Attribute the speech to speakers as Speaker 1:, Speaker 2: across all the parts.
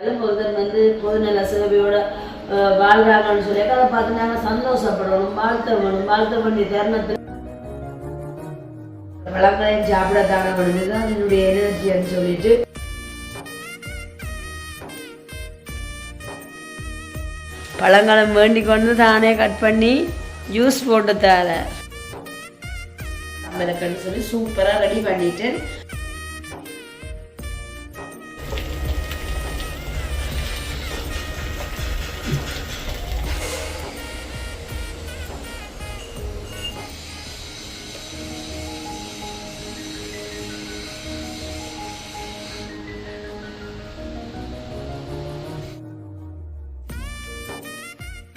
Speaker 1: அதுவும் ஒருத்தர் வந்து பொதுநல சேவையோட வாழ்றாங்கன்னு சொல்லி அதை பார்த்து நாங்கள் சந்தோஷப்படணும் வாழ்த்த வேணும். வாழ்த்த வேண்டிய தருணத்தில் வளங்களையும் சாப்பிட தான வேணும். இதுதான் என்னுடைய எனர்ஜின்னு சொல்லிட்டு. பழங்களும் வேண்டி கொண்டு தானே கட் பண்ணி ஜூஸ் போட்டு தர நம்மளுக்குன்னு சொல்லி சூப்பராக ரெடி பண்ணிட்டேன்.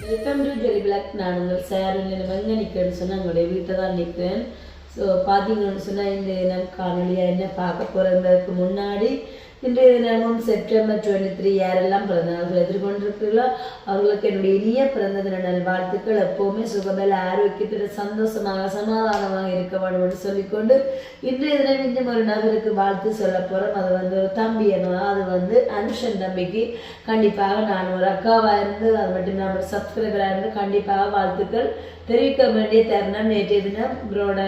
Speaker 1: வெல்கம் டு ஜெரி பிளாக் நான் உங்கள் சார் எங்கே நிற்கிறேன்னு சொன்னால் உங்களுடைய வீட்டை தான் நிற்கிறேன் ஸோ பார்த்தீங்கன்னு சொன்னால் இந்த தினம் காணொலியாக என்ன பார்க்க போகிறதுக்கு முன்னாடி இன்றைய தினமும் செப்டம்பர் டுவெண்ட்டி த்ரீ யாரெல்லாம் பிறந்தவர்கள் எதிர்கொண்டிருக்கிறீர்களோ அவர்களுக்கு என்னுடைய இனிய பிறந்த தின நல்வாழ்த்துக்கள். எப்போவுமே சுகமேல ஆரோக்கியத்தில் சந்தோஷமாக சமாதானமாக இருக்க வேண்டும் சொல்லிக்கொண்டு இன்றைய தினம் இன்னும் ஒரு நபருக்கு வாழ்த்து சொல்ல போகிறோம் அது வந்து ஒரு தம்பி என்னவா அது வந்து அனுஷன் தம்பிக்கு கண்டிப்பாக நான் ஒரு அக்காவாக இருந்து அது மட்டும் நான் ஒரு சப்ஸ்கிரைபராக இருந்து கண்டிப்பாக வாழ்த்துக்கள் தெரிவிக்க வேண்டிய தருணம் நேற்றைய தினம். இவரோட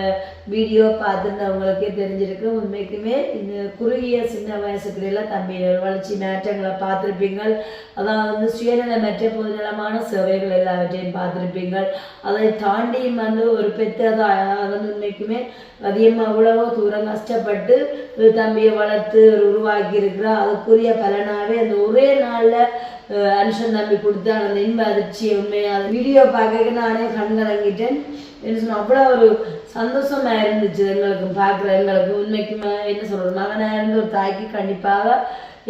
Speaker 1: வீடியோ பார்த்துருந்தவங்களுக்கே தெரிஞ்சிருக்கு உண்மைக்குமே இந்த குறுகிய சின்ன வயசுக்கு வயசுக்குள்ள தம்பி வளர்ச்சி மாற்றங்களை பார்த்துருப்பீங்கள். அதாவது வந்து சுயநலமற்ற பொதுநலமான சேவைகள் எல்லாவற்றையும் பார்த்துருப்பீங்கள். அதை தாண்டியும் வந்து ஒரு பெற்றதாக வந்து உண்மைக்குமே அதிகமாக அவ்வளவோ தூரம் கஷ்டப்பட்டு தம்பியை வளர்த்து உருவாக்கி இருக்கிறா அதுக்குரிய பலனாகவே அந்த ஒரே நாளில் அனுஷன் தம்பி கொடுத்து அந்த இன்ப அதிர்ச்சி உண்மையாக வீடியோ பார்க்க நானே கண் கலங்கிட்டேன் என்ன சொன்ன அவ்வளோ ஒரு சந்தோஷமா இருந்துச்சு எங்களுக்கு பார்க்குற எங்களுக்கு உண்மைக்குமே. என்ன சொல்கிறது மகனாக இருந்து ஒரு தாய்க்கு கண்டிப்பாக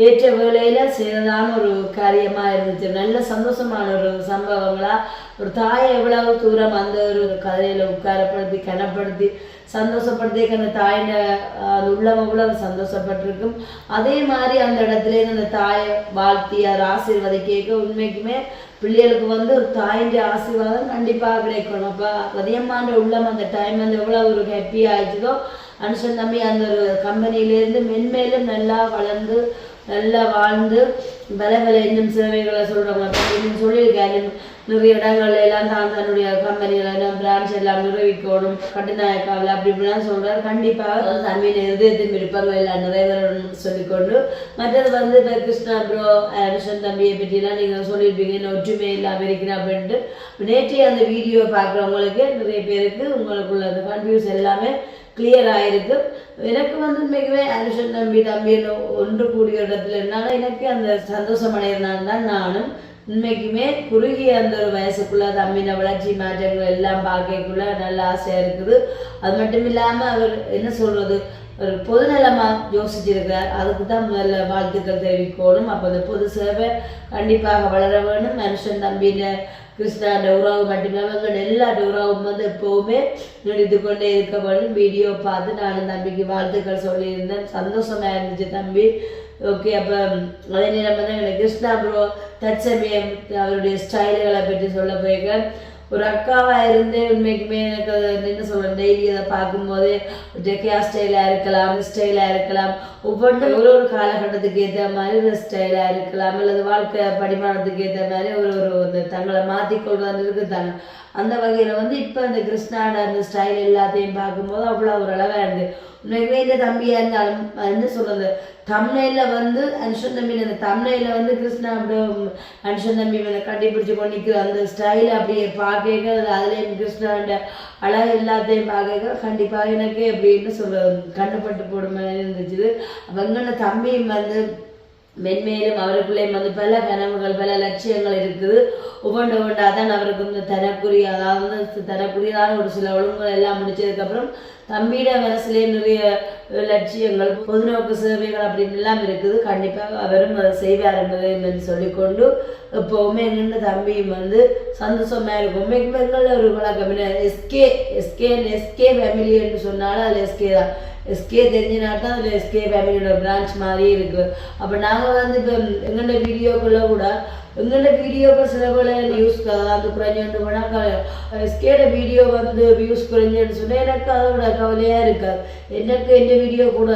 Speaker 1: ஏற்ற வேலையில செய்ததான ஒரு காரியமா இருந்துச்சு. நல்ல சந்தோஷமான ஒரு சம்பவங்களா? ஒரு தாயை எவ்வளவு தூரம் அந்த ஒரு கதையில உட்காரப்படுத்தி கனப்படுத்தி சந்தோஷப்படுத்தி அந்த தாயின அது உள்ளம் எவ்வளவு சந்தோஷப்பட்டிருக்கும்? அதே மாதிரி அந்த இடத்துல இருந்து அந்த தாயை வாழ்த்தி அதை ஆசீர்வாதம் கேட்க உண்மைக்குமே பிள்ளைகளுக்கு வந்து ஒரு தாயின் ஆசீர்வாதம் கண்டிப்பாக கிடைக்கணும். அப்போ அதிகமான உள்ளம் அந்த டைம் வந்து எவ்வளோ ஒரு ஹாப்பி ஆயிடுச்சதோ அனுஷன் தம்பி அந்த ஒரு கம்பெனியிலேருந்து மென்மேலும் நல்லா வளர்ந்து நல்லா வாழ்ந்து பல பல இன்னும் சேவைகளை சொல்கிறவங்க இன்னும் சொல்லியிருக்காரு நிறைய இடங்கள்ல எல்லாம் தான் தன்னுடைய கம்பெனிகளை பிரான்ச் எல்லாம் நிர்வகிக்கணும். கட்டுநாயக்காவில் அப்படி இப்படிலாம் சொல்கிறார் கண்டிப்பாக தமிழ் இருதயத்தின் விருப்பங்கள் எல்லாம் நிறைவேறணும்னு சொல்லிக்கொண்டு. மற்றது வந்து இப்போ கிருஷ்ணா ப்ரோ கிருஷ்ணன் தம்பியை பற்றிலாம் நீங்கள் சொல்லியிருப்பீங்க. இன்னும் ஒற்றுமை இல்லாமல் இருக்கிறேன் அப்படின்ட்டு. நேற்றைய அந்த வீடியோ பார்க்குறவங்களுக்கு நிறைய பேருக்கு உங்களுக்குள்ள அந்த கன்ஃபியூஸ் எல்லாமே கிளியர் ஆயிருக்கு. எனக்கு வந்து உண்மைக்குமே அனுஷன் தம்பி தம்பி ஒன்று கூடிய இடத்துல இருந்தாலும் எனக்கு அந்த சந்தோஷம் அடையிறனால தான் நானும் உண்மைக்குமே குறுகிய அந்த ஒரு வயசுக்குள்ள தம்பின வளர்ச்சி மாற்றங்கள் எல்லாம் பார்க்கக்குள்ள நல்ல ஆசையாக இருக்குது. அது மட்டும் இல்லாமல் அவர் என்ன சொல்றது? ஒரு பொதுநலமாக யோசிச்சிருக்கிறார். அதுக்கு தான் முதல்ல வாழ்த்துக்கள் தெரிவிக்கணும். அப்போ அந்த பொது சேவை கண்டிப்பாக வளர வேணும். மனுஷன் தம்பின கிருஷ்ணா உறவு மட்டுமில்லாமல் எல்லா உறவும் வந்து எப்போவுமே நடித்து கொண்டே இருக்க வீடியோ பார்த்து நானும் தம்பிக்கு வாழ்த்துக்கள் சொல்லியிருந்தேன். சந்தோஷமா இருந்துச்சு தம்பி. ஓகே அப்போ அதே நேரம் வந்து எனக்கு கிருஷ்ணா ப்ரோ தற்சமயம் அவருடைய ஸ்டைல்களை பற்றி சொல்ல போயிருக்கேன். ஒரு அக்காவாக இருந்து உண்மைக்குமே எனக்கு என்ன சொல்கிறேன் டெய்லி அதை பார்க்கும்போது டெக்கியா ஸ்டைலாக இருக்கலாம் ஸ்டைலாக இருக்கலாம். ஒவ்வொன்றும் ஒரு ஒரு காலகட்டத்துக்கு ஏற்ற மாதிரி ஒரு ஸ்டைலாக இருக்கலாம் அல்லது வாழ்க்கை படிமானத்துக்கு ஏற்ற மாதிரி ஒரு ஒரு அந்த தங்களை மாற்றிக்கொள்வது இருக்குது அந்த வகையில் வந்து இப்போ அந்த கிருஷ்ணாட அந்த ஸ்டைல் எல்லாத்தையும் பார்க்கும்போது அவ்வளோ ஒரு அழகாக இருந்து உண்மைக்குமே இந்த தம்பியாக இருந்தாலும் என்ன சொல்கிறது தமிழில் வந்து அனுஷன் தம்பி அந்த தமிழில் வந்து கிருஷ்ணா அப்படியே அனுஷன் தம்பி மேலே கட்டி பிடிச்சி கொண்டிக்கிற அந்த ஸ்டைலை அப்படியே பார்க்க அதுலேயும் கிருஷ்ணாண்ட அழகு எல்லாத்தையும் பார்க்க கண்டிப்பாக எனக்கு அப்படின்னு சொல்ல கண்டுபட்டு போடுமே மாதிரி இருந்துச்சு. அவங்க தம்பியும் வந்து மென்மேலும் அவருக்குள்ளே வந்து பல கனவுகள் பல லட்சியங்கள் இருக்குது. ஒவ்வொன்று ஒவ்வொன்றா தான் அவருக்கு வந்து தரக்குரிய அதாவது தனக்குரியதான ஒரு சில ஒழுங்குகள் எல்லாம் முடிச்சதுக்கப்புறம் தம்பியிட மனசுலேயே நிறைய லட்சியங்கள் பொதுநோக்கு சேவைகள் அப்படின்னு எல்லாம் இருக்குது. கண்டிப்பாக அவரும் அதை செய்வார் என்பதை சொல்லிக்கொண்டு எப்போவுமே நின்று தம்பியும் வந்து சந்தோஷமா இருக்கும். உண்மைக்குமே ஒரு வழக்கம் எஸ்கே எஸ்கே எஸ்கே ஃபேமிலி என்று சொன்னாலும் அதில் எஸ்கே தான். எஸ்கே தெரிஞ்சினா தான் அதில் எஸ்கே ஃபேமிலியோட பிரான்ச் மாதிரி இருக்குது அப்போ நாங்கள் வந்து இப்போ எங்கள்கிட்ட வீடியோக்குள்ளே கூட எங்கள்கிட்ட வீடியோக்கள் சில போல வியூஸ் அது குறைஞ்சு போனால் எஸ்கேட வீடியோ வந்து வியூஸ் குறைஞ்சுன்னு சொன்னால் எனக்கு அதோட கவலையாக இருக்காது எனக்கு எந்த வீடியோ கூட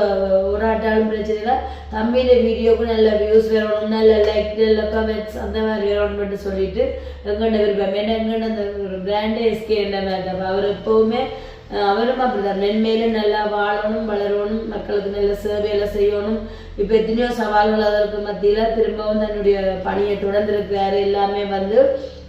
Speaker 1: ஒரு ஆட்டாலும் பிரச்சனை இல்லை. தம்பியோட வீடியோக்கு நல்ல வியூஸ் வரணும் நல்ல லைக் நல்ல கமெண்ட்ஸ் அந்த மாதிரி வரணும்னு சொல்லிட்டு எங்கள்கிட்ட விருப்பம். ஏன்னா எங்கள்கிட்ட அந்த பிராண்டே எஸ்கே என்ன மாதிரி. அவர் எப்போவுமே அவரும் அப்படிதான் மென்மேலும் நல்லா வாழணும் வளரணும் மக்களுக்கு நல்ல சேவையெல்லாம் செய்யணும். இப்போ எத்தனையோ சவால்கள் அதற்கு மத்தியில் திரும்பவும் தன்னுடைய பணியை தொடர்ந்துருக்கிறாரு. எல்லாமே வந்து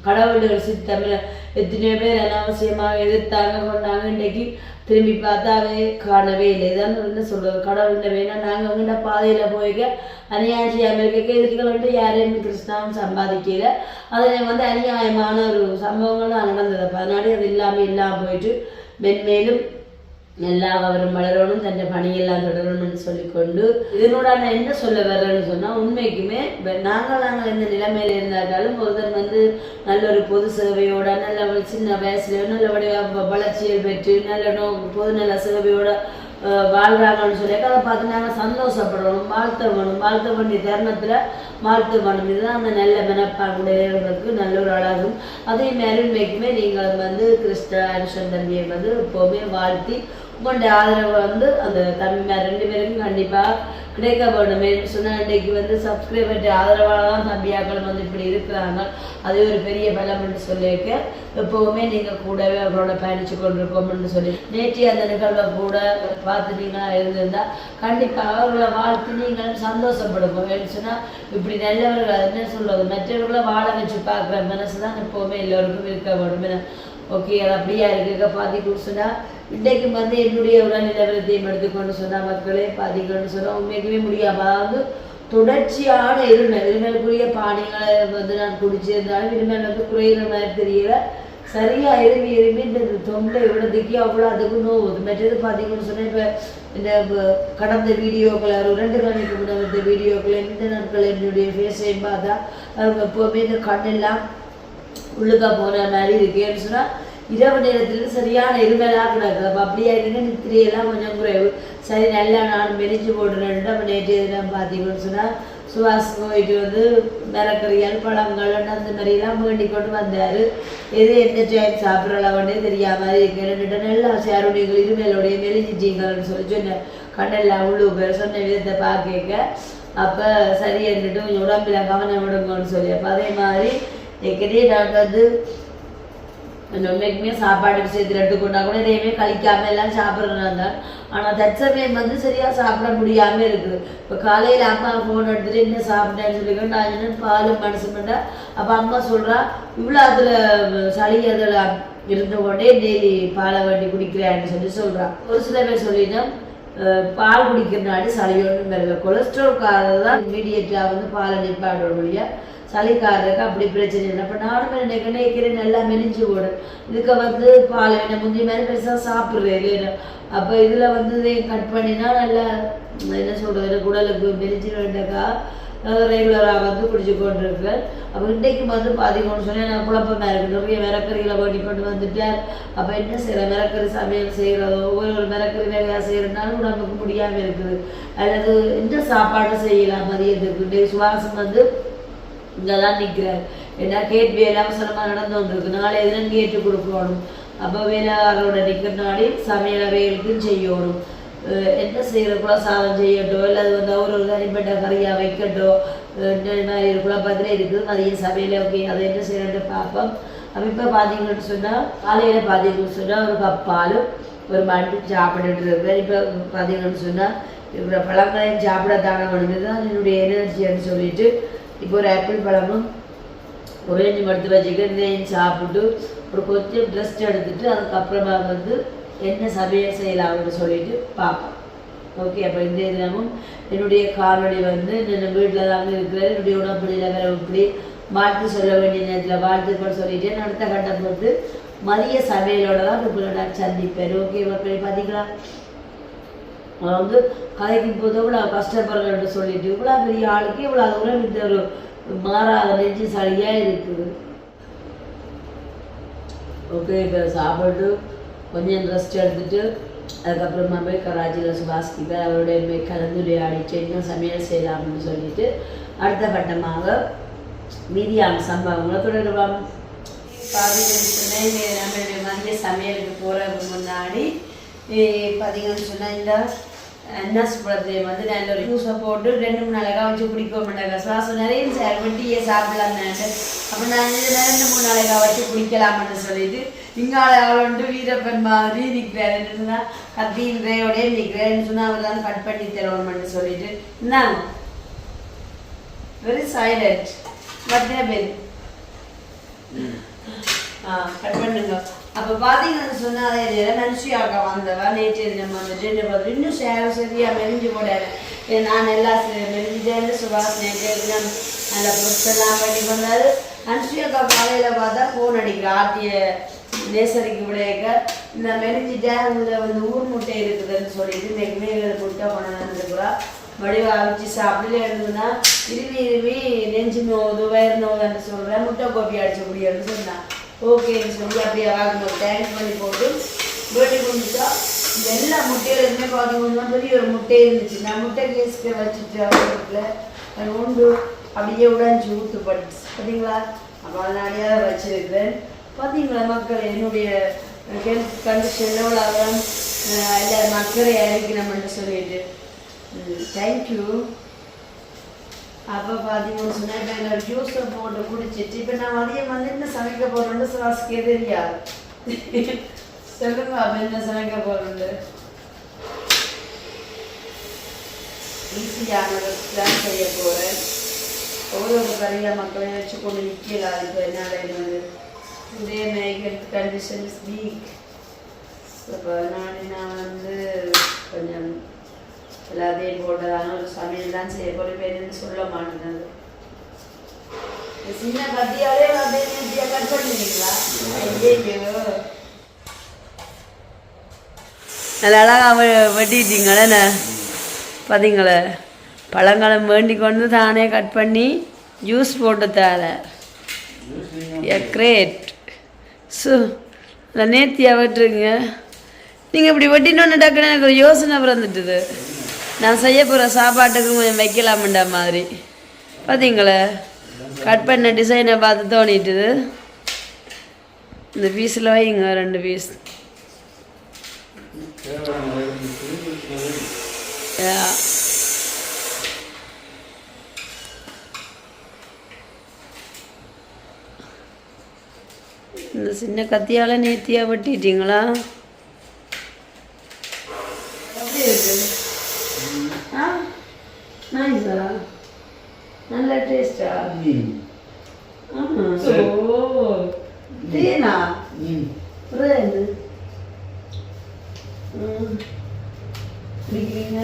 Speaker 1: கடவுள்கள் சித்தமிழ் எத்தனையோ பேர் அனாவசியமாக எதிர்த்தாங்க கொண்டாங்க. இன்னைக்கு திரும்பி பார்த்தாவே காணவே இல்லை. இதான் வந்து சொல்றது. கடவுள்கிட்ட வேணா நாங்கள் உங்கள்கிட்ட பாதையில் போய்க்க அநியாயம் அமெரிக்க எதிர்கள் வந்து யாரையும் கிருஷ்ணாவும் சம்பாதிக்கல. அதில் வந்து அநியாயமான ஒரு சம்பவங்கள் தான் நடந்தது. அப்ப அதனால அது இல்லாமல் இல்லாமல் போயிட்டு மென்மேலும் எல்லா அவரும் வளரணும் தன் பணியெல்லாம் தொடரணும்னு சொல்லிக்கொண்டு இதனோட நான் என்ன சொல்ல வர்றேன்னு சொன்னால் உண்மைக்குமே நாங்கள் நாங்கள் இந்த நிலைமையில இருந்தாலும் ஒருத்தர் வந்து நல்ல ஒரு பொது சேவையோட நல்ல ஒரு சின்ன வயசுல நல்லபடியா வளர்ச்சியை பெற்று நல்ல நோ பொது நல சேவையோட வாழ்கிறாங்கன்னு சொல்லி அதை பார்த்து நாங்கள் சந்தோஷப்படணும் வாழ்த்த வேணும் வாழ்த்த வேண்டிய தருணத்தில் வாழ்த்து வேணும். இதுதான் அந்த நல்ல மெனப்பாடுடையவர்களுக்கு நல்ல ஒரு அழகும். அதே மாதிரி உண்மைக்குமே நீங்கள் வந்து கிறிஸ்ட அனுஷன் தம்பியை வந்து எப்போவுமே வாழ்த்தி உங்களுடைய ஆதரவை வந்து அந்த தம்பி ரெண்டு பேருக்கும் கண்டிப்பாக கிடைக்க வேணும் சொன்ன இன்றைக்கு வந்து சப்ஸ்கிரைபர் ஆதரவாக தான் தம்பியாக்கள் வந்து இப்படி இருக்கிறாங்க அது ஒரு பெரிய பலம்னு சொல்லியிருக்க. எப்போவுமே நீங்கள் கூடவே அவரோட பயணிச்சு கொண்டிருக்கோம்னு சொல்லி. நேற்று அந்த நிகழ்வை கூட பார்த்து நீங்கள் இருந்திருந்தா கண்டிப்பாக அவர்களை வாழ்த்து நீங்கள் சந்தோஷப்படுவோம் ஏன்னு சொன்னால் இப்படி நல்லவர்கள் என்ன சொல்வது? மற்றவர்களை வாழ வச்சு பார்க்குற மனசு தான் எப்போவுமே எல்லோருக்கும் இருக்க வேண்டும் ஓகே அது அப்படியா இருக்குங்க பாதிக்கும்னு சொன்னால் இன்றைக்கு வந்து என்னுடைய உடல்நிலவரத்தையும் எடுத்துக்கொண்டு சொன்னால் மக்களே பாதிக்கணும்னு சொன்னால் உண்மைக்குமே முடியாம அதாவது தொடர்ச்சியான இருமல் இருமலுக்குரிய பானைகளை வந்து நான் குடிச்சிருந்தாலும் இருமல் வந்து குறையிற மாதிரி தெரியல. சரியா இருமி இருமி இந்த தொண்டை இவ்வளோதுக்கு அவ்வளோ அதுக்கு நோவுது மற்றது பார்த்தீங்கன்னு சொன்னால் இப்போ இந்த கடந்த வீடியோக்கள் ஒரு ரெண்டு மணிக்கு முன்னாடி இந்த வீடியோக்கள் இந்த நாட்கள் என்னுடைய ஃபேஸையும் பார்த்தா அவங்க எப்போவுமே இந்த கண்ணெல்லாம் உள்ளுக்கா போன மாதிரி இருக்கேன்னு சொன்னால் இரவு நேரத்தில் சரியான இருமலாக கிடக்குது அப்போ அப்படியே இருக்குன்னு நித்திரையெல்லாம் கொஞ்சம் குறைவு. சரி நல்லா நான் மெரிஞ்சு போட்டுறேன். நம்ம நேற்று எதுனா பார்த்தீங்கன்னு சொன்னால் சுவாஸ் போயிட்டு வந்து மிரக்கறிகள் பழங்கள் அந்த மாதிரிலாம் வேண்டி கொண்டு வந்தார். எது எந்த டைம் சாப்பிட்றலாவன்னே தெரியாமல் இருக்கேன் நல்லா சேருடையங்கள் இருமலுடைய மெலிஞ்சிட்டீங்கன்னு சொல்லி சொன்னேன். கண்ணெல்லாம் உள்ளு பேர் சொன்ன விதத்தை பார்க்க அப்போ சரி என்னட்டு கொஞ்சம் உடம்புல கவனம் விடுங்கன்னு சொல்லி. அப்போ அதே மாதிரி ஏற்கனவே நான் வந்து சாப்பாடு விஷயத்தில் எடுத்துக்கொண்டா கூட எதையுமே கழிக்காம எல்லாம் சாப்பிட்றேன் தான் ஆனால் தற்சமயம் வந்து சரியா சாப்பிட முடியாம இருக்குது இப்போ காலையில் அம்மா ஃபோன் எடுத்துட்டு என்ன சாப்பிட்டேன்னு சொல்லி நான் என்ன பால் மனசு பண்ணா அப்போ அம்மா சொல்கிறா இவ்வளோ அதில் சளி அதில் இருந்த உடனே டெய்லி பாலை வண்டி குடிக்கிறேன்னு சொல்லி சொல்கிறான் ஒரு சில பேர் சொல்லிட்டோம் பால் குடிக்கிறனால சளி ஒன்றும் வரல கொலஸ்ட்ரால்காரர் தான் இமீடியட்டாக வந்து பாலை நிப்பாடணும் வழியாக சளிக்காரருக்கு அப்படி பிரச்சனை இல்லை. அப்போ நானும் எனக்கு நினைக்கிறேன் நல்லா மெலிஞ்சு போடும் இதுக்கு வந்து பால் என்ன முந்தைய மாதிரி பெருசாக சாப்பிட்றேன் இல்லையா அப்போ இதில் வந்து கட் பண்ணினா நல்லா என்ன சொல்கிறது குடலுக்கு மெலிஞ்சு வேண்டக்கா ரெகுலராக வந்து குடிச்சு கொண்டு அப்போ இன்றைக்கு வந்து பார்த்தீங்கன்னு சொன்னால் நான் குழப்பமாக இருக்குது நிறைய மிரக்கறிகளை ஓட்டி கொண்டு வந்துட்டேன். அப்போ என்ன செய்கிற மிரக்கறி சமையல் செய்கிறதோ ஒவ்வொரு ஒரு மிரக்கறி வேலையாக செய்கிறதுனாலும் உடம்புக்கு முடியாமல் இருக்குது. அல்லது என்ன சாப்பாடு செய்யலாம் மதியத்துக்கு. இன்றைக்கு சுவாசம் வந்து இங்கே நிற்கிறார் ஏன்னா கேட் வேலை அவசரமாக நடந்து வந்திருக்கு நாளை எதுனா கேட்டு கொடுக்கணும் அப்போ வேலையாளரோட நிற்கிறனாடி சமையல் அவைகளுக்கும் செய்யணும் அஹ் என்ன செய்யறதுக்குள்ள சாதம் செய்யட்டோ இல்லை அது வந்து அவர் ஒரு தனிப்பட்ட கறியாக வைக்கட்டோ என்ன இருக்குள்ள மாதிரி இருக்குது மதியம் சமையல் ஓகே அதை என்ன செய்யறது பார்ப்போம் அப்போ இப்போ பார்த்தீங்கன்னு சொன்னால் காலையில் பார்த்தீங்கன்னு சொன்னால் ஒரு கப்பாலும் ஒரு மண்டு சாப்பிட்டுட்டு இருக்கேன் இப்போ பார்த்தீங்கன்னு சொன்னால் இப்போ பழங்களையும் சாப்பிட தானே வேணுமே தான் என்னுடைய எனர்ஜின்னு சொல்லிட்டு இப்போ ஒரு ஆப்பிள் பழமும் ஒரேஞ்சு எடுத்து வச்சுக்கிட்டு இதையும் சாப்பிட்டு ஒரு கொஞ்சம் ரெஸ்ட் எடுத்துட்டு அதுக்கப்புறமா வந்து என்ன சமையல் செய்யலாம்னு சொல்லிட்டு பார்ப்போம். ஓகே அப்போ இந்த தினமும் என்னுடைய காணொளி வந்து நான் வீட்டில் தாங்க இருக்கிறேன் என்னுடைய உடம்புல வேற இப்படி வாழ்த்து சொல்ல வேண்டிய நேரத்தில் வாழ்த்துக்கள் சொல்லிட்டு அடுத்த கட்டம் வந்து மதிய சமையலோட தான் உங்களை நான் சந்திப்பேன். ஓகே பார்த்திங்களா பார்த்தீங்களா வந்து கதைக்கு போது இவ்வளோ கஷ்டப்படுறேன் சொல்லிட்டு இவ்வளோ பெரிய ஆளுக்கு இவ்வளோ தூரம் இந்த ஒரு மாறாத நெஞ்சு சளியாக இருக்குது. ஓகே இப்போ சாப்பிட்டு கொஞ்சம் ரெஸ்ட் எடுத்துட்டு அதுக்கப்புறமா போய் கராச்சியில் சுபாஸ்கிட்ட அவருடைய போய் கலந்துரையாடிச்சு இன்னும் சமையல் செய்யலாம்னு சொல்லிட்டு அடுத்த கட்டமாக மீதியான சம்பவங்களை தொடருவாங்க பார்த்தீங்கன்னு சொன்னால் நம்மளுடைய மதிய சமையலுக்கு போகிறதுக்கு முன்னாடி பார்த்தீங்கன்னு சொன்னால் இந்த அன்னாசுபுரத்தை வந்து நல்ல ஒரு ஜூஸை போட்டு ரெண்டு மூணு நாளைக்கா வச்சு குடிக்க மாட்டாங்க. சுவாசம் நிறைய சார் வெட்டியே சாப்பிடலாம்னாட்டு அப்போ நான் ரெண்டு மூணு நாளைக்கா வச்சு குடிக்கலாம்னு சொல்லிட்டு இங்கால அவளோண்டு வீரப்பன் மாதிரி நிற்கிறாருன்னு சொன்னால் கத்தியின் கையோடய நிற்கிறேன்னு சொன்னால் அவர் தான் கட் பண்ணி தருவோம்னு சொல்லிட்டு இந்தாங்க வெரி சைலண்ட் பத்தியா பேர். ஆ கட் பண்ணுங்க. அப்போ பார்த்தீங்கன்னு சொன்னால் அதே நேரம் மனுஷியாக்கா வந்தவா நேற்று நம்ம வந்துட்டு என்ன பார்த்து இன்னும் சேர சரியாக மெலிஞ்சு போடாரு நான் எல்லா மெரிஞ்சிட்டேன் சுபாஷ் நேற்று நல்ல பொருட்கள்லாம் பண்ணி கொண்டாரு. நன்சியாக்கா காலையில் பார்த்தா ஃபோன் அடிக்கிற ஆட்டிய நேசரிக்கு விடையக்க இந்த மெலிஞ்சிட்டேன் இதில் வந்து ஊர் முட்டை இருக்குதுன்னு சொல்லிட்டு இன்னைக்கு மேல் முட்டை கொண்டாந்துருக்குறா வடிவா அவிச்சு சாப்பிடல இருந்ததுன்னா இருவி இருவி நெஞ்சு நோவுது வயிறு நோவுதுன்னு சொல்கிறேன் முட்டை கோப்பி அடிச்ச முடியாதுன்னு சொன்னான் ஓகேன்னு சொல்லி அப்படியே ஆகணும் டேங்க் பண்ணி போட்டு வீட்டுக்கு வந்துட்டா இந்த எல்லா முட்டையில இருந்து பார்த்தீங்கன்னா பெரிய ஒரு முட்டை இருந்துச்சு. நான் முட்டை கேஸ்க்கு வச்சுட்டு அது உண்டு அப்படியே உடஞ்சி ஊத்து பட்டுச்சு. பார்த்தீங்களா அப்போ நிறையா வச்சுருக்கிறேன். பார்த்தீங்களா மக்கள் என்னுடைய ஹெல்த் கண்டிஷன் எவ்வளோ எல்லா மக்களையும் இறக்கணும்னு சொல்லிட்டு. தேங்க்யூ அப்போ பார்த்தீங்கன்னு சொன்னால் இப்போ எனக்கு ஜூஸ் போட்டு குடிச்சிட்டு இப்போ நான் மதியம் வந்து என்ன சமைக்க போகிறோன்னு சுவாசிக்கே தெரியாது. சொல்லுங்க அப்போ என்ன சமைக்க போகிறோண்டு ஈஸியான ஒரு செய்ய போகிறேன் ஒரு ஒரு கறியாக மக்களை வச்சு கொண்டு நிற்கலாம். இப்போ என்னால் வந்து இதே ஹெல்த் கண்டிஷன்ஸ் வீக் ஸோ நான் நான் வந்து கொஞ்சம் எல்லாத்தையும் போட்டதான ஒரு சமையல் தான் செய்ய பொறுப்பேன்னு சொல்ல மாட்டேங்குது சின்ன கத்தியாலே அப்படியே நீட்டியா கட் பண்ணுவீங்களா ஐயோ நல்லா அழகாக வெட்டிட்டீங்களே பார்த்தீங்களே பழங்காலம் வேண்டி கொண்டு தானே கட் பண்ணி ஜூஸ் போட்டு தர கிரேட் சு நேர்த்தியாக வெட்டுருங்க நீங்கள் இப்படி வெட்டினோன்னு டக்குன்னு எனக்கு ஒரு யோசனை பிறந்துட்டுது. நான் செய்ய போகிற சாப்பாட்டுக்கு கொஞ்சம் வைக்கலாம்ன்ற மாதிரி. பார்த்தீங்களே கட் பண்ண டிசைனை பார்த்து தோணிட்டுது. இந்த பீஸில் வைங்க ரெண்டு பீஸ் இந்த சின்ன கத்தியால் நேர்த்தியாக வெட்டிட்டீங்களா? எப்படி இருக்கு? நைஸா நல்ல டேஸ்டா ஆமாம் ஓ. தேனா? ம். குடிக்கிறீங்க?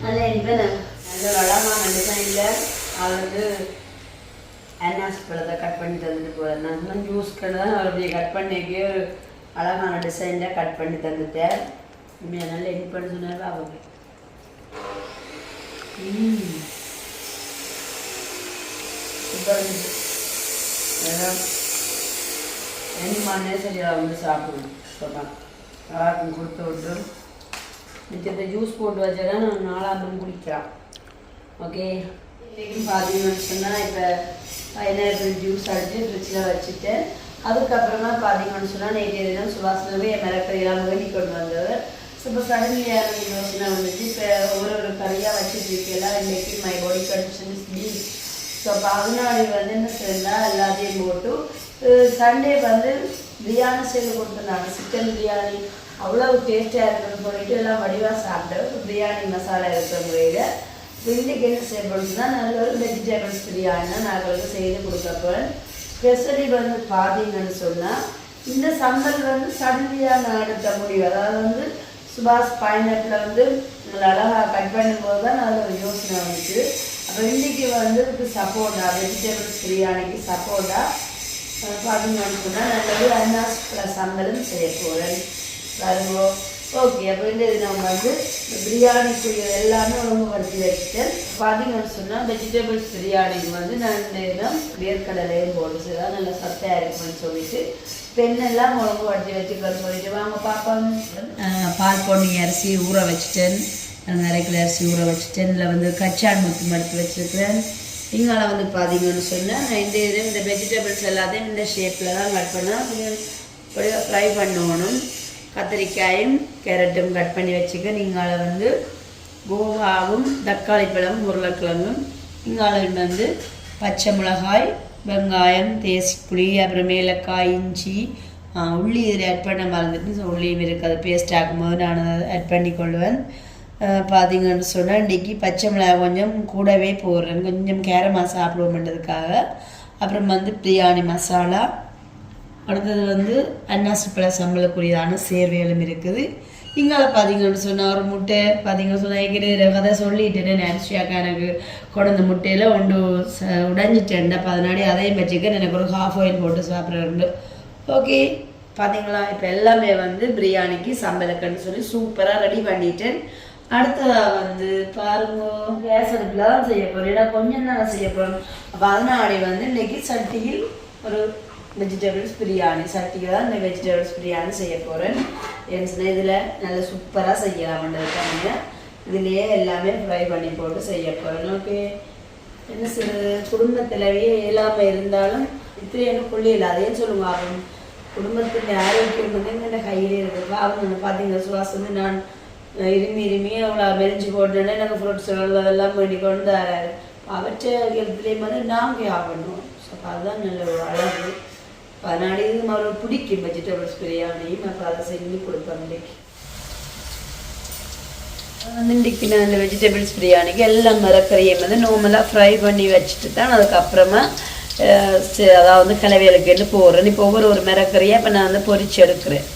Speaker 1: நல்ல இனிப்பேன் நல்ல அழகான டிசைனில் வந்து அன்னாஸ் பழத்தை கட் பண்ணி தந்துட்டு போகிறேன் சொன்ன ஜூஸ் கடை தான் அவர் அப்படியே கட் பண்ணிக்கே அழகான டிசைனில் கட் பண்ணி தந்துட்டேன் உண்மையாக நல்ல இனிப்புன்னு சொன்னாரு அவங்க ம். சூப்பர் இருந்துச்சு. அதான் ரெண்டு மணி நேரம் சரியாக வந்து சாப்பிடுவோம் சொன்னான் எல்லாருக்கும் கொடுத்து விட்டு. மிச்சத்தை ஜூஸ் போட்டு வச்சா நான் நாலாந்தம் குடிக்கிறான் ஓகே இன்றைக்கும் பார்த்தீங்கன்னு சொன்னால் இப்போ பைனாப்பிள் ஜூஸ் அடித்து ஃப்ரிட்ஜில் வச்சுட்டேன் அதுக்கப்புறமா பார்த்தீங்கன்னு சொன்னால் நேற்று தினம் சுபாஷனவே என் மிளக்கறியெல்லாம் வேண்டி கொண்டு வந்தவர். ஸோ இப்போ சடன்லியாக யோசனை வந்துச்சு இப்போ ஒரு ஒரு கறியாக வச்சுட்டு இருக்கலாம் இன்றைக்கி my body condition is so அப்போ அதனாடி வந்து என்ன செய்யலாம் எல்லாத்தையும் போட்டு சண்டே வந்து பிரியாணி செய்து கொடுத்துருந்தாங்க. சிக்கன் பிரியாணி. அவ்வளோ டேஸ்ட்டாக இருக்குன்னு சொல்லிட்டு எல்லாம் வடிவாக சாப்பிட்டேன் பிரியாணி மசாலா இருக்கிற முறையில் இன்றைக்கி என்ன செய்யப்படுதுன்னா நல்ல ஒரு வெஜிடபிள்ஸ் பிரியாணி தான் நாங்களுக்கு செய்து கொடுக்க ஸ்பெஷலி வந்து பார்த்தீங்கன்னு சொன்னால் இந்த சம்பல் வந்து சடன்லியாக நான் எடுத்த முடிவு. அதாவது வந்து சுபாஷ் பைனாப்பில் வந்து அழகாக கட் பண்ணும்போது தான் நல்ல யோசனை வந்துச்சு. அப்போ இன்றைக்கி வந்து இதுக்கு சப்போர்ட்டா வெஜிடபிள்ஸ் பிரியாணிக்கு சப்போட்டா. பார்த்தீங்கன்னு சொன்னால் நல்லது அண்ணா சம்பலும் செய்ய போகிறேன் ஓகே அப்போ இந்த இது நம்ம வந்து பிரியாணிக்குரிய எல்லாமே ஒழுங்குபடுத்தி வச்சுட்டேன். பார்த்தீங்கன்னு சொன்னால் வெஜிடபிள்ஸ் பிரியாணிக்கு வந்து நான் இந்த வேர்க்கடலையும் போட்டு செய்தால் நல்லா சத்தையாக இருக்கும்னு சொல்லிட்டு பெண்ணெல்லாம் ஒழுங்குபடுத்தி வச்சுக்கிறேன்னு சொல்லிட்டு வாங்க பாப்போம். பால் பொண்ணி அரிசி ஊற வச்சுட்டேன். அந்த அரை கிலோ அரிசி ஊற வச்சுட்டேன். இதில் வந்து கச்சான் முத்து எடுத்து வச்சுருக்கிறேன். இங்கால வந்து பார்த்தீங்கன்னு சொன்னால் நான் இந்த இது இந்த வெஜிடபிள்ஸ் எல்லாத்தையும் இந்த ஷேப்பில் தான் கட் பண்ணால் அப்படியே ஃப்ரை பண்ணணும். கத்திரிக்காயும் கேரட்டும் கட் பண்ணி வச்சுக்க. நீங்கள் வந்து கோவாவும் தக்காளி பழம் உருளைக்கிழங்கும். இங்கால வந்து பச்சை மிளகாய் வெங்காயம் தேசிப்புளி அப்புறம் ஏலக்காய் இஞ்சி உள்ளி இதில் ஆட் பண்ண மறந்துட்டு ஸோ உள்ளியும் இருக்குது அது பேஸ்ட் ஆகும்போது நான் அதை ஆட் பண்ணி கொள்வேன். பார்த்தீங்கன்னு சொன்னால் இன்றைக்கி பச்சை மிளகாய் கொஞ்சம் கூடவே போடுறேன். கொஞ்சம் கேரமாக சாப்பிடுவோம்ன்றதுக்காக. அப்புறம் வந்து பிரியாணி மசாலா. அடுத்தது வந்து அன்னாசிப்பழ சம்பளக்குரியதான சேர்வைகளும் இருக்குது. இங்கால பார்த்தீங்கன்னு சொன்னால் ஒரு முட்டை பார்த்தீங்கன்னு சொன்னால் எங்கிட்ட கதை சொல்லிட்டேன் நேர்ச்சியாக்கா எனக்கு கொண்ட முட்டையில் ஒன்று ச உடைஞ்சிட்டேன் அப்போ அதனாடி அதையும் வச்சுக்க எனக்கு ஒரு ஹாஃப் ஆயில் போட்டு சாப்பிட்றேன் ஓகே பார்த்தீங்களா இப்போ எல்லாமே வந்து பிரியாணிக்கு சம்பளக்குன்னு சொல்லி சூப்பராக ரெடி பண்ணிட்டேன். அடுத்ததாக வந்து பாருங்க கேஸ் அடுப்பில் தான் செய்ய போகிறேன் ஏன்னா கொஞ்சம் தான் செய்ய போகிறோம் அப்போ அதனாடி வந்து இன்னைக்கு சட்டியில் ஒரு வெஜிடபிள்ஸ் பிரியாணி சட்டியில் தான் இந்த வெஜிடபிள்ஸ் பிரியாணி செய்ய போகிறேன் ஏன்னு இதில் நல்ல சூப்பராக செய்யலாம்ன்றதுக்காக இதுலேயே எல்லாமே ஃப்ரை பண்ணி போட்டு செய்ய போகிறேன் ஓகே என்ன சொல்றது குடும்பத்திலவே இல்லாமல் இருந்தாலும் இத்திரையான கொள்ளையில் அதையும் சொல்லுங்க அவன் குடும்பத்தின் ஆரோக்கியம் வந்து எங்கள் கையிலே இருக்குது அவங்க பார்த்தீங்கன்னா சுவாசம் வந்து நான் இருமி இருமி அவ்வளோ மெரிஞ்சு போட்டேன்னா எனக்கு ஃப்ரூட்ஸ் அதெல்லாம் பண்ணி கொண்டு தராரு அவற்றை ஹெல்த்லேயும் வந்து நாங்கள் ஆகணும். ஸோ அதுதான் நல்ல ஒரு அழகு. அதனால இது மாதிரி பிடிக்கும் வெஜிடபிள்ஸ் பிரியாணியும் அப்போ அதை செஞ்சு கொடுப்பேன் இன்னைக்கு வந்து இன்றைக்கி நான் இந்த வெஜிடபிள்ஸ் பிரியாணிக்கு எல்லாம் மரக்கறியும் வந்து நார்மலாக ஃப்ரை பண்ணி வச்சுட்டு தான் அதுக்கப்புறமா அஹ், சரி, அதாவது கலவைகளுக்கு போடுறேன் இப்போ ஒவ்வொரு ஒரு மரக்கறியை இப்போ நான் வந்து பொரிச்சு எடுக்கிறேன்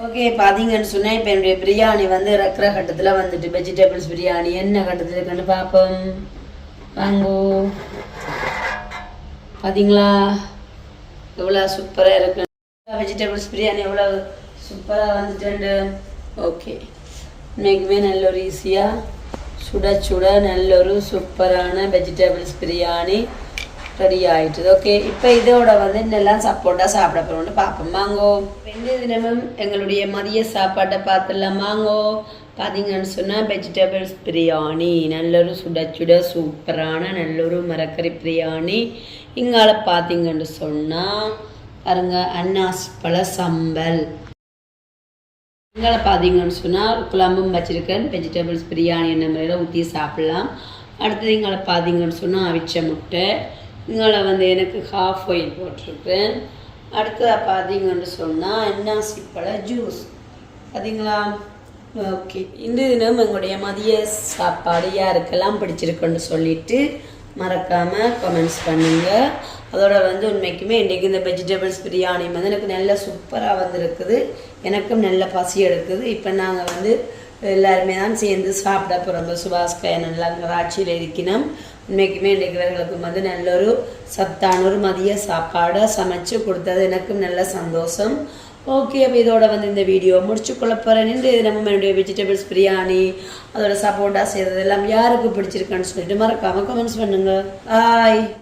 Speaker 1: ஓகே பார்த்தீங்கன்னு சொன்னால் இப்போ என்னுடைய பிரியாணி வந்து இறக்குற கட்டத்தில் வந்துட்டு வெஜிடபிள்ஸ் பிரியாணி என்ன கட்டத்தில் இருக்குன்னு பார்ப்போம். வாங்கோ. பார்த்தீங்களா எவ்வளோ சூப்பராக இருக்கு. வெஜிடபிள்ஸ் பிரியாணி எவ்வளோ சூப்பராக வந்துட்டு ஓகே இன்னைக்குமே நல்ல ஒரு ஈஸியாக சுட சுட நல்ல ஒரு சூப்பரான வெஜிடபிள்ஸ் பிரியாணி. ரெடி ஆயிட்டுது ஓகே இப்போ இதோட வந்து இன்னெல்லாம் சப்போட்டா சாப்பிட போகிறோம்னு பார்ப்போம். மாங்கோ. ரெண்டு தினமும் எங்களுடைய மதிய சாப்பாட்டை பார்த்துடலாம். மாங்கோ பார்த்தீங்கன்னு சொன்னால் வெஜிடபிள்ஸ் பிரியாணி நல்லொரு சுட சுட சூப்பரான நல்லொரு மரக்கறி பிரியாணி இங்கால பார்த்தீங்கன்னு சொன்னால் பாருங்க அன்னாஸ் பழ சம்பல். இங்கால பார்த்தீங்கன்னு சொன்னால் குழம்பும் வச்சுருக்கேன். வெஜிடபிள்ஸ் பிரியாணி என்ன முறையில் ஊற்றி சாப்பிட்லாம். அடுத்தது இங்கால பார்த்தீங்கன்னு சொன்னால் அவிச்ச முட்டை. இதனால் வந்து எனக்கு ஹாஃப் ஒயில் போட்டிருக்கேன் அடுத்ததாக பார்த்தீங்கன்னு சொன்னால் அன்னாசி பழ ஜூஸ் பார்த்தீங்களா ஓகே இன்று தினம் எங்களுடைய மதிய சாப்பாடு யாருக்கெல்லாம் பிடிச்சிருக்குன்னு சொல்லிட்டு மறக்காமல் கமெண்ட்ஸ் பண்ணுங்கள் அதோட வந்து உண்மைக்குமே இன்றைக்கி இந்த வெஜிடபிள்ஸ் பிரியாணி வந்து எனக்கு நல்ல சூப்பராக வந்திருக்குது. எனக்கும் நல்ல பசி எடுக்குது. இப்போ நாங்கள் வந்து எல்லாருமே தான் சேர்ந்து சாப்பிட போகிறோம் சுபாஷ் கயனெல்லாம் அங்கே இருக்கணும் உண்மைக்குமே இன்றைக்கு வந்து நல்ல ஒரு சத்தான ஒரு மதிய சாப்பாடை சமைச்சு கொடுத்தது எனக்கும் நல்ல சந்தோஷம். ஓகே அப்போ இதோட வந்து இந்த வீடியோ முடிச்சு கொள்ள போகிறேன் இந்த நம்ம என்னுடைய வெஜிடபிள்ஸ் பிரியாணி அதோட சப்போட்டா செய்கிறது எல்லாம் யாருக்கு பிடிச்சிருக்கான்னு சொல்லிட்டு மறக்காமல் கமெண்ட்ஸ் பண்ணுங்கள் பாய்